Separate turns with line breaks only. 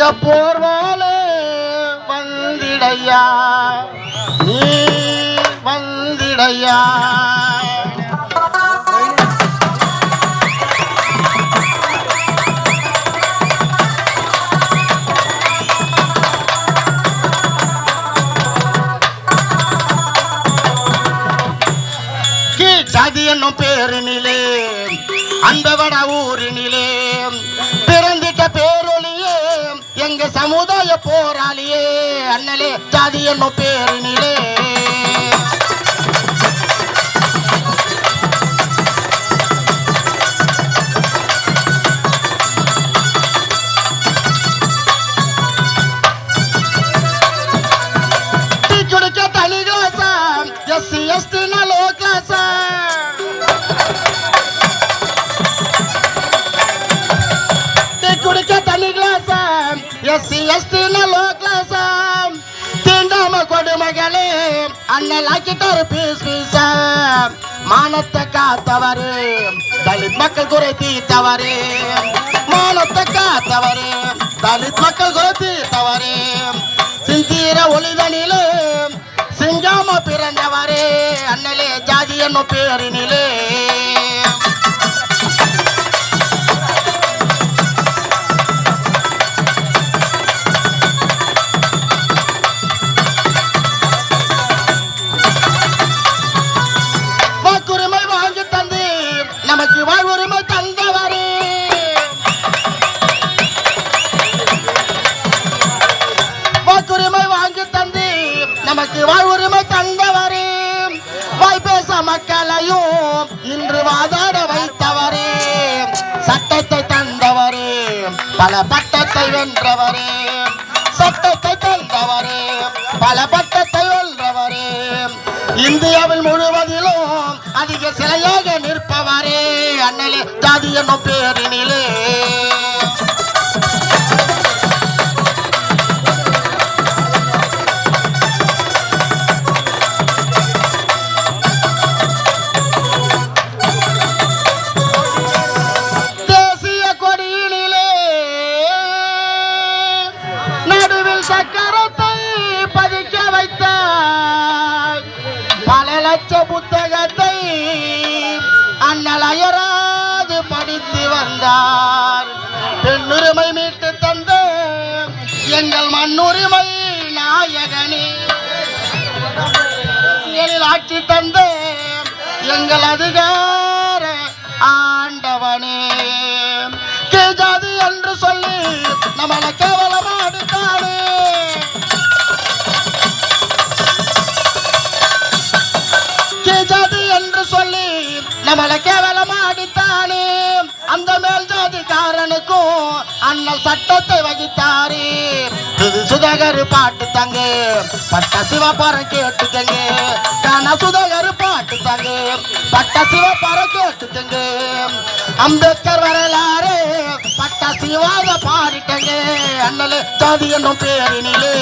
எங்க போர்வாலே வந்திடையா நீ வந்திடையா ஜாதி என்னும் பேரினிலே அன்பவட ஊரினிலே பிறந்திட்ட பேரொழியே எங்க சமுதாய போராளியே அண்ணலே ஜாதி என்னும் பேரினிலே எஸ்சி எஸ்டி லோ கிளாஸா தீண்டாம கொடுமகளே அண்ணல் ஆக்கிட்டாரு பீஸ் பீஸா மானத்தை காத்தவரு தலித் மக்கள் குறை தீர்த்தவரு மானத்தை காத்தவரு தலித் மக்கள் குறை தீர்த்தவரு சிந்தீர ஒளிதனிலே சிங்காம பிறந்தவரே. அண்ணலே ஜாதி என்னும் பேரினிலே. நமக்கு வாழ்வுரிமை தந்தவரே. வாக்குரிமை வாங்கி தந்து நமக்கு வாழ்வுரிமை தந்தவரே. வாய் பேச மக்களையும் இன்று வாதாட வைத்தவரே. சட்டத்தை தந்தவரே பல பட்டத்தை வென்றவரே. சட்டத்தை தந்தவரே பல பட்டத்தை வென்றவரே. இந்தியாவில் முழுவதிலும் அதிக சிலையாக நிற்ப மண்ணிலே ஜாதி என்னும் பேரினிலே. சக்கரத்தை பதிக்க வைத்தார் பல லட்ச புத்தகத்தை அண்ணலையரா தந்தார். பெண்ணுரிமை மீட்டு தந்த எங்கள் மண்ணுரிமை நாயகனே. அரசியலில் ஆட்சி தந்த எங்கள் அதிகார ஆண்டவனே. கேஜாது என்று சொல்லி நம்மளை கேவலமாடுத்தானே கேஜாது என்று சொல்லி நம்மளை கேவலமாடித்தானே அந்த மேல் ஜாதிக்காரனுக்கும் அண்ணல் சட்டத்தை வகித்தாரே. இது சுதகர் பாட்டு தங்கு பட்ட சிவபரம் கேட்டுக்கங்க காண சுதகர் பாட்டு தங்கு பட்ட சிவபரம் கேட்டுக்கங்க அம்பேத்கர் வரலாறு பட்ட சிவாத பாடிட்டங்க. அண்ணல் ஜாதி என்னும் பேரினிலே.